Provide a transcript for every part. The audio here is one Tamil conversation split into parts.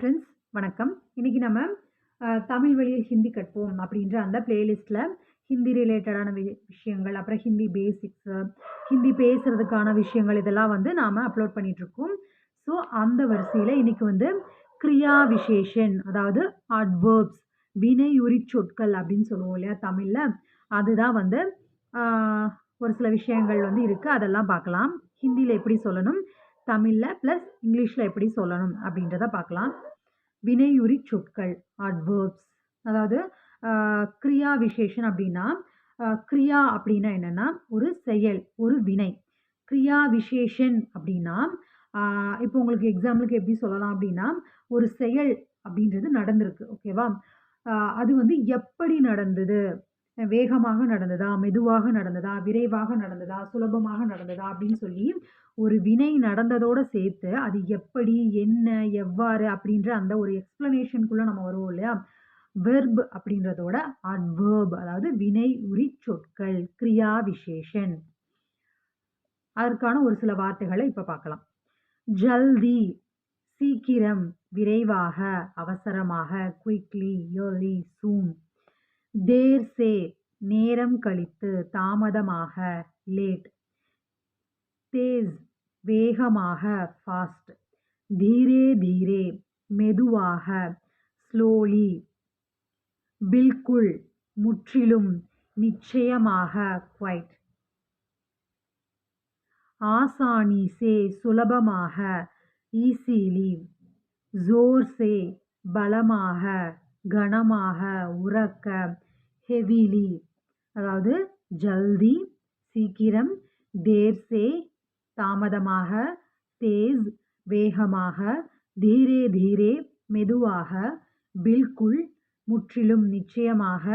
ஃப்ரெண்ட்ஸ் வணக்கம். இன்றைக்கி நம்ம தமிழ் வழியில் ஹிந்தி கற்போம் அப்படின்ற அந்த பிளேலிஸ்ட்டில் ஹிந்தி ரிலேட்டடான வி விஷயங்கள் அப்புறம் ஹிந்தி பேசிக்ஸு ஹிந்தி பேசுகிறதுக்கான விஷயங்கள் இதெல்லாம் வந்து நாம் அப்லோட் பண்ணிகிட்ருக்கோம் ஸோ அந்த வரிசையில் இன்னைக்கு வந்து கிரியா விசேஷன் அதாவது அட்வர்ப்ஸ் வினை சொற்கள் அப்படின்னு சொல்லுவோம் இல்லையா தமிழில். அதுதான் வந்து ஒரு சில விஷயங்கள் வந்து இருக்குது அதெல்லாம் பார்க்கலாம். ஹிந்தியில் எப்படி சொல்லணும்? தமிழில் ப்ளஸ் இங்கிலீஷில் எப்படி சொல்லணும்? அப்படின்றத பார்க்கலாம். வினையுரி சொற்கள் அட்வர்ப்ஸ் அதாவது கிரியா விசேஷன் அப்படின்னா கிரியா அப்படின்னா என்னென்னா ஒரு செயல் ஒரு வினை. கிரியா விசேஷன் அப்படின்னா இப்போ உங்களுக்கு எக்ஸாம்பிளுக்கு எப்படி சொல்லலாம் அப்படின்னா ஒரு செயல் அப்படின்றது நடந்திருக்கு ஓகேவா அது வந்து எப்படி நடந்தது? வேகமாக நடந்ததா மெதுவாக நடந்ததா விரைவாக நடந்ததா சுலபமாக நடந்ததா அப்படின்னு சொல்லி ஒரு வினை நடந்ததோட சேர்த்து அது எப்படி என்ன எவ்வாறு அப்படின்ற அந்த ஒரு எக்ஸ்பிளனேஷனுக்குள்ள நம்ம வருவோம் இல்லையா? வெர்ப் அப்படின்றதோட அட்வர்ப் அதாவது வினை உரி சொற்கள் கிரியா விசேஷன். அதற்கான ஒரு சில வார்த்தைகளை இப்போ பார்க்கலாம். ஜல்தி சீக்கிரம் விரைவாக அவசரமாக குயிக்லி இயர்லி சூன் தேர் சே நேரம் கழித்து தாமதமாக லேட். தேஸ் வேகமாக ஃபாஸ்ட் தீரே தீரே மெதுவாக ஸ்லோலி பில்குல் முற்றிலும் நிச்சயமாக குவைட் ஆசானி சே சுலபமாக ஈஸிலி ஜோர் சே பலமாக கனமாக உறக்க. ஹெவிலி. அதாவது ஜல்தி சீக்கிரம் தேர்சே தாமதமாக தேஸ் வேகமாக தீரே தீரே மெதுவாக பில்குல் முற்றிலும் நிச்சயமாக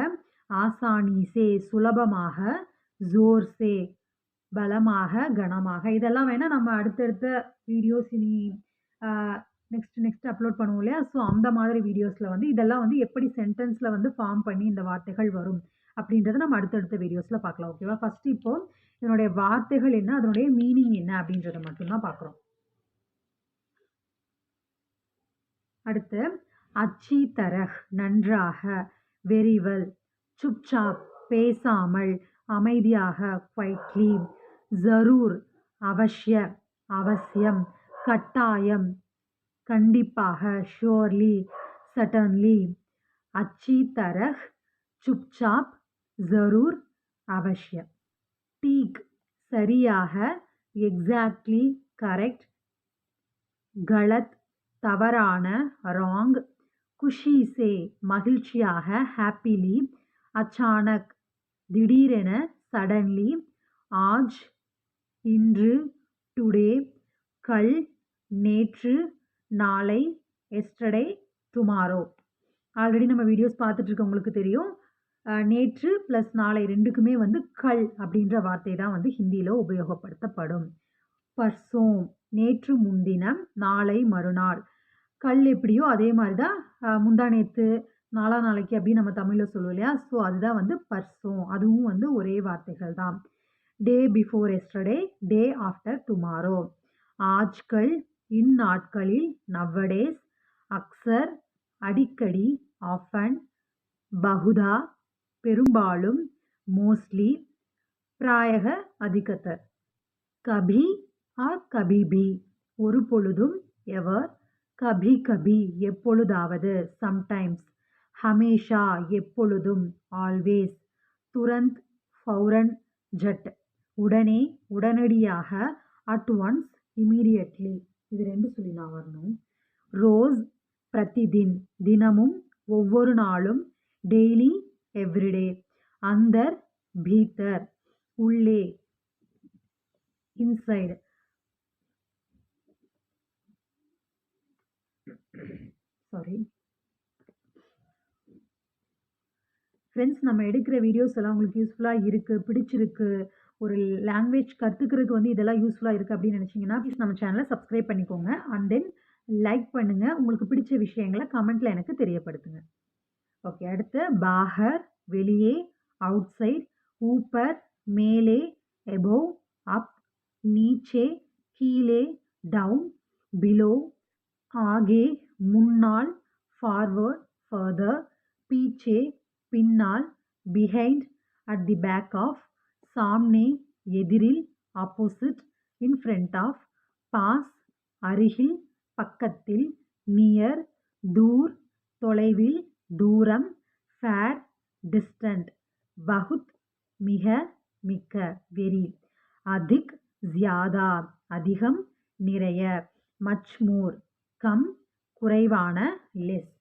ஆசானிசே சுலபமாக ஜோர்சே பலமாக கனமாக. இதெல்லாம் வேணால் நம்ம அடுத்தடுத்த வீடியோஸ் இனி நெக்ஸ்ட் நெக்ஸ்ட் அப்லோட் பண்ணுவோம் இல்லையா? ஸோ அந்த மாதிரி வீடியோஸில் வந்து இதெல்லாம் வந்து எப்படி சென்டென்ஸில் வந்து ஃபார்ம் பண்ணி இந்த வார்த்தைகள் வரும் அப்படின்றத நம்ம அடுத்தடுத்த வீடியோஸில் பார்க்கலாம் ஓகேவா ஃபஸ்ட்டு இப்போ இதனுடைய வார்த்தைகள் என்ன அதனுடைய மீனிங் என்ன அப்படின்றத மட்டும்தான் பார்க்குறோம். அடுத்து அச்சி தரஹ் நன்றாக வெரிவல் சுப்சாப் பேசாமல் அமைதியாக குவைட்லி ஜரூர் அவசிய அவசியம் கட்டாயம் கண்டிப்பாக ஷோர்லி சட்டன்லி அச்சி தரஹ் சுப்சாப் ஜரூர் அவசியம் டீக் சரியாக எக்ஸாக்ட்லி கரெக்ட் கலத் தவறான ராங் குஷி சே மகிழ்ச்சியாக ஹாப்பிலி அச்சானக் திடீரென சடன்லி ஆஜ் இன்று டுடே கல் நேற்று நாளை எஸ்டர்டே டுமாரோ ஆல்ரெடி நம்ம வீடியோஸ் பார்த்துட்ருக்கவங்களுக்கு தெரியும். நேற்று ப்ளஸ் நாளை ரெண்டுக்குமே வந்து கல் அப்படின்ற வார்த்தை தான் வந்து ஹிந்தியில் உபயோகப்படுத்தப்படும். பர்சோம் நேற்று முன்தினம் நாளை மறுநாள். கல் எப்படியோ அதே மாதிரி தான் முந்தா நேற்று நாலா நாளைக்கு அப்படின்னு நம்ம தமிழில் சொல்லுவோம் இல்லையா? ஸோ அதுதான் வந்து பர்சோம். அதுவும் வந்து ஒரே வார்த்தைகள் தான். Day before yesterday day after tomorrow ஆஜ்கள் இந்நாட்களில் நவ்வடேஸ் அக்சர் அடிக்கடி ஆஃபன் பகுதா பெரும்பாலும் மோஸ்ட்லி பிராயக அதிகத்தர். கபி ஆர் கபிபி. ஒரு பொழுதும் எவர் கபி கபி எப்பொழுதாவது சம்டைம்ஸ் ஹமேஷா எப்பொழுதும் ஆல்வேஸ் துரந்த் ஃபௌரன் ஜட். உடனே உடனடியாக அட் ஒன்ஸ் இமீடியட்லி. இது ரெண்டு சொல்லி நான் வரணும். ரோஸ் பிரதிதின் தினமும் ஒவ்வொரு நாளும் டெய்லி எவ்ரிடே அந்தர் பீத்தர். உள்ளே. இன்சைடு. சாரி ஃப்ரெண்ட்ஸ் நம்ம எடுக்கிற வீடியோஸ் எல்லாம் உங்களுக்கு யூஸ்ஃபுல்லாக இருக்குது பிடிச்சிருக்கு. ஒரு லாங்குவேஜ் கற்றுக்கிறதுக்கு வந்து இதெல்லாம் யூஸ்ஃபுல்லாக இருக்குது அப்படின்னு நினச்சிங்கன்னா ப்ளீஸ் நம்ம சேனலை சப்ஸ்கிரைப் பண்ணிக்கோங்க. அண்ட் தென் லைக் பண்ணுங்கள் உங்களுக்கு பிடிச்ச விஷயங்களை கமெண்ட்டில் எனக்கு தெரியப்படுத்துங்க. ஓகே அடுத்து பாகர் வெளியே அவுட் சைட் ஊப்பர் மேலே எபோவ் அப் நீச்சே கீழே டவுன் பிலோ ஆகே முன்னால் ஃபார்வர்ட் ஃபர்தர் பீச்சே பின்னால் behind at the back of சாம்னே எதிரில் ஆப்போசிட் இன் ஃப்ரண்ட் ஆஃப் பாஸ் அருகில் பக்கத்தில் நியர் தூர் தொலைவில் தூரம் ஃபேர் டிஸ்டன்ட் பகுத் மிக மிக்க வெரி அதிக் ஜியாதா அதிகம் நிறைய மச்மூர் கம் குறைவான லெஸ்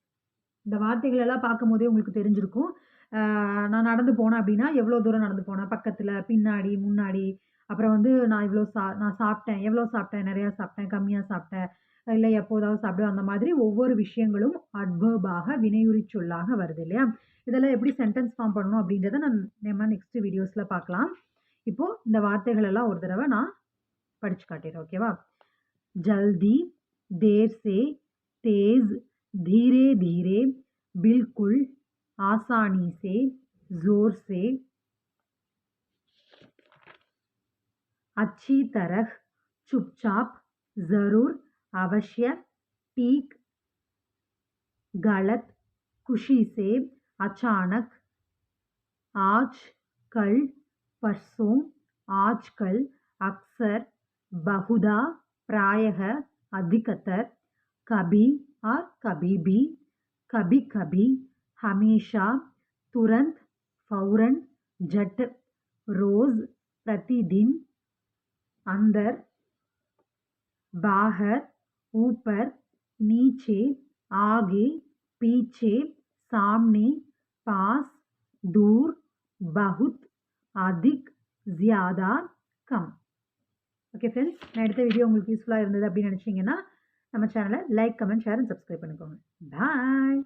இந்த வார்த்தைகளெல்லாம் பார்க்கும்போதே உங்களுக்கு தெரிஞ்சிருக்கும். நான் நடந்து போனேன் அப்படின்னா எவ்வளோ தூரம் நடந்து போனேன் பக்கத்தில் பின்னாடி முன்னாடி அப்புறம் வந்து நான் இவ்வளோ சா நான் சாப்பிட்டேன் எவ்வளோ சாப்பிட்டேன் நிறையா சாப்பிட்டேன் கம்மியாக சாப்பிட்டேன் இல்லை எப்போதாவது சாப்பிடுவேன் அந்த மாதிரி ஒவ்வொரு விஷயங்களும் அட்வர்பாக வினையுறி சொல்லாக வருது இல்லையா இதெல்லாம் எப்படி சென்டென்ஸ் ஃபார்ம் பண்ணணும் அப்படின்றத நான் நம்ம நெக்ஸ்ட் வீடியோஸில் பார்க்கலாம் இப்போது இந்த வார்த்தைகள் எல்லாம் ஒரு தடவை நான் படித்து காட்டிடுறேன் ஓகேவா जल्दी देर से तेज धीरे धीरे बिल्कुल आसानी से, ज़ोर से, अच्छी तरह चुपचाप, ज़रूर अवश्य, ठीक, गलत, खुशी से, अचानक आज कल परसों, आजकल, अक्सर, बहुधा, प्रायः, अधिकतर, कभी और कभी भी, कभी कभी हमेशा तुरंत फौरन झट रोज प्रतिदिन अंदर बाहर ऊपर नीचे आगे पीछे सामने पास दूर बहुत अधिक ज़्यादा कम ஓகே ஃப்ரெண்ட்ஸ் நான் எடுத்த வீடியோ உங்களுக்கு யூஸ்ஃபுல்லாக இருந்தது அப்படின்னு நினச்சிங்கன்னா நம்ம சேனலை like comment share and subscribe பண்ணிக்கோங்க பாய்